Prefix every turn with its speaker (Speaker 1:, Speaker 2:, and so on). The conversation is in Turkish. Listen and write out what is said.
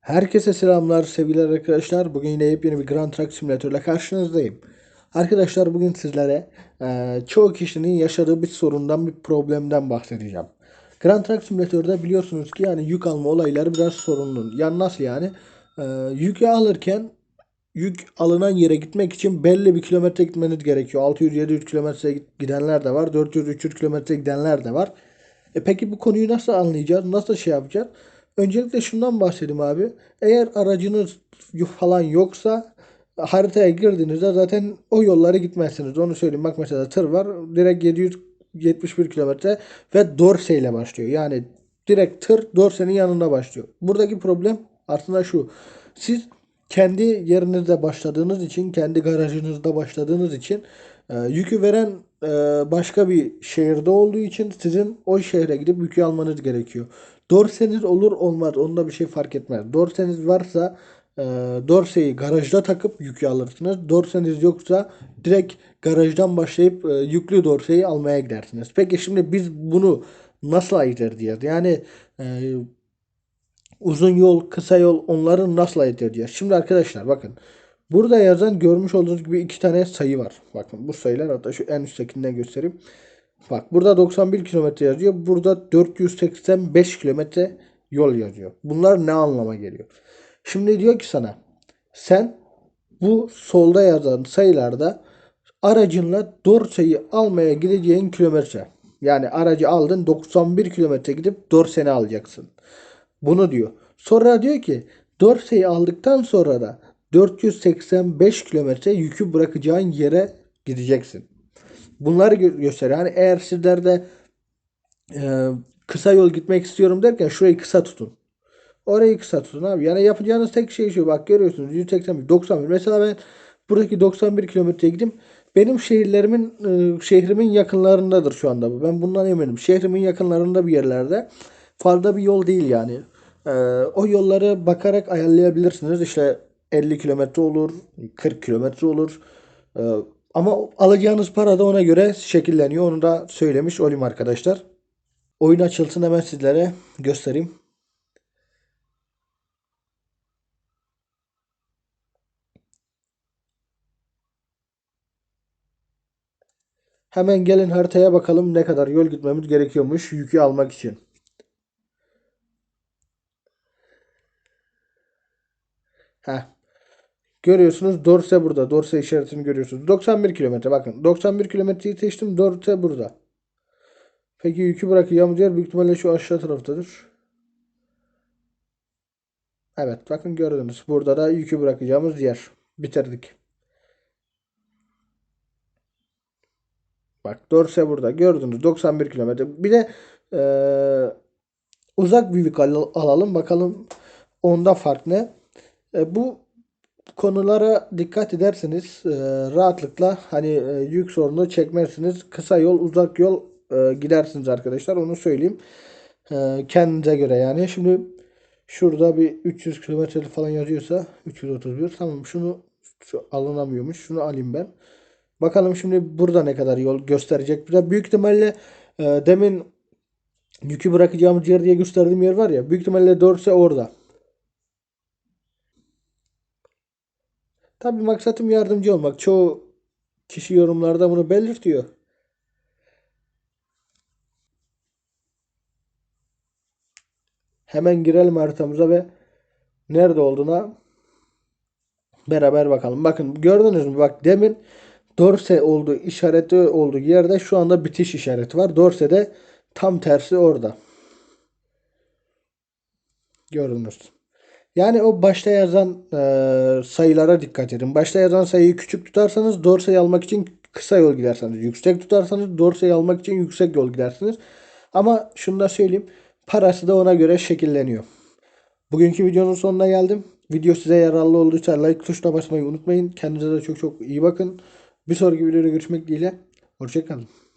Speaker 1: Herkese selamlar sevgili arkadaşlar. Bugün yine yepyeni bir Grand Truck Simulator ile karşınızdayım. Arkadaşlar bugün sizlere e, çoğu kişinin yaşadığı bir sorundan, bir problemden bahsedeceğim. Grand Truck Simulator'da biliyorsunuz ki yani yük alma olayları biraz sorunlu. Yani nasıl yani? E, yükü alırken yük alınan yere gitmek için belli bir kilometre gitmeniz gerekiyor. 600-700 kilometre gidenler de var. 400-300 kilometre gidenler de var. E peki bu konuyu nasıl anlayacağız? Nasıl şey yapacağız? Öncelikle şundan bahsedeyim abi. Eğer aracınız falan yoksa haritaya girdiğinizde zaten o yolları gitmezsiniz. Onu söyleyeyim. Bak mesela tır var. Direkt 771 kilometre ve Dorse ile başlıyor. Yani direkt tır Dorse'nin yanında başlıyor. Buradaki problem aslında şu. Siz kendi yerinizde başladığınız için, kendi garajınızda başladığınız için e, yükü veren e, başka bir şehirde olduğu için sizin o şehre gidip yükü almanız gerekiyor. Dorseniz olur olmaz. Onda bir şey fark etmez. Dorseniz varsa e, dorseyi garajda takıp yükü alırsınız. Dorseniz yoksa direkt garajdan başlayıp e, yüklü dorseyi almaya gidersiniz. Peki şimdi biz bunu nasıl ayırt edeceğiz? Yani e, uzun yol, kısa yol onları nasıl ayırt edeceğiz? Şimdi arkadaşlar bakın. Burada yazan görmüş olduğunuz gibi iki tane sayı var. Bakın bu sayılar hatta şu en üsttekinden göstereyim. Bak burada 91 kilometre yazıyor. Burada 485 kilometre yol yazıyor. Bunlar ne anlama geliyor? Şimdi diyor ki sana sen bu solda yazan sayılarda aracınla Dorse'yi almaya gideceğin kilometre. Yani aracı aldın 91 kilometre gidip Dorsen'i alacaksın. Bunu diyor. Sonra diyor ki Dorse'yi aldıktan sonra da 485 kilometre yükü bırakacağın yere gideceksin. Bunları gö- gösteriyor. Hani eğer sizler de e, kısa yol gitmek istiyorum derken şurayı kısa tutun. Orayı kısa tutun abi. Yani yapacağınız tek şey şu. Bak görüyorsunuz 181, 91. Mesela ben buradaki 91 kilometreye gideyim. Benim şehirlerimin e, şehrimin yakınlarındadır şu anda bu. Ben bundan eminim. Şehrimin yakınlarında bir yerlerde. Fazla bir yol değil yani. E, o yolları bakarak ayarlayabilirsiniz. İşte 50 kilometre olur, 40 kilometre olur. E, ama alacağınız para da ona göre şekilleniyor. Onu da söylemiş olayım arkadaşlar. Oyun açılsın hemen sizlere göstereyim. Hemen gelin haritaya bakalım ne kadar yol gitmemiz gerekiyormuş yükü almak için. Heh. Görüyorsunuz Dorse burada. Dorse işaretini görüyorsunuz. 91 kilometre bakın. 91 kilometreyi seçtim. Dorse burada. Peki yükü bırakacağımız yer büyük ihtimalle şu aşağı taraftadır. Evet bakın gördünüz. Burada da yükü bırakacağımız yer. Bitirdik. Bak Dorse burada. Gördünüz 91 kilometre. Bir de eee, uzak bir al- alalım. Bakalım onda fark ne? E, bu konulara dikkat ederseniz e, rahatlıkla hani e, yük sorunu çekmezsiniz. Kısa yol, uzak yol e, gidersiniz arkadaşlar. Onu söyleyeyim. E, kendinize göre yani. Şimdi şurada bir 300 kilometre falan yazıyorsa 331. Tamam şunu şu alınamıyormuş. Şunu alayım ben. Bakalım şimdi burada ne kadar yol gösterecek. bize. büyük ihtimalle e, demin yükü bırakacağımız yer diye gösterdiğim yer var ya. Büyük ihtimalle Dorse orada. Tabii maksatım yardımcı olmak. Çoğu kişi yorumlarda bunu belirtiyor. Hemen girelim haritamıza ve nerede olduğuna beraber bakalım. Bakın gördünüz mü? Bak demin Dorse olduğu işareti olduğu yerde şu anda bitiş işareti var. Dorse de tam tersi orada. Gördünüz. Yani o başta yazan e, sayılara dikkat edin. Başta yazan sayıyı küçük tutarsanız Dorsey'i almak için kısa yol gidersiniz. Yüksek tutarsanız Dorsey'i almak için yüksek yol gidersiniz. Ama şunu da söyleyeyim. Parası da ona göre şekilleniyor. Bugünkü videonun sonuna geldim. Video size yararlı olduysa like tuşuna basmayı unutmayın. Kendinize de çok çok iyi bakın. Bir sonraki videoda görüşmek dileğiyle. Hoşçakalın.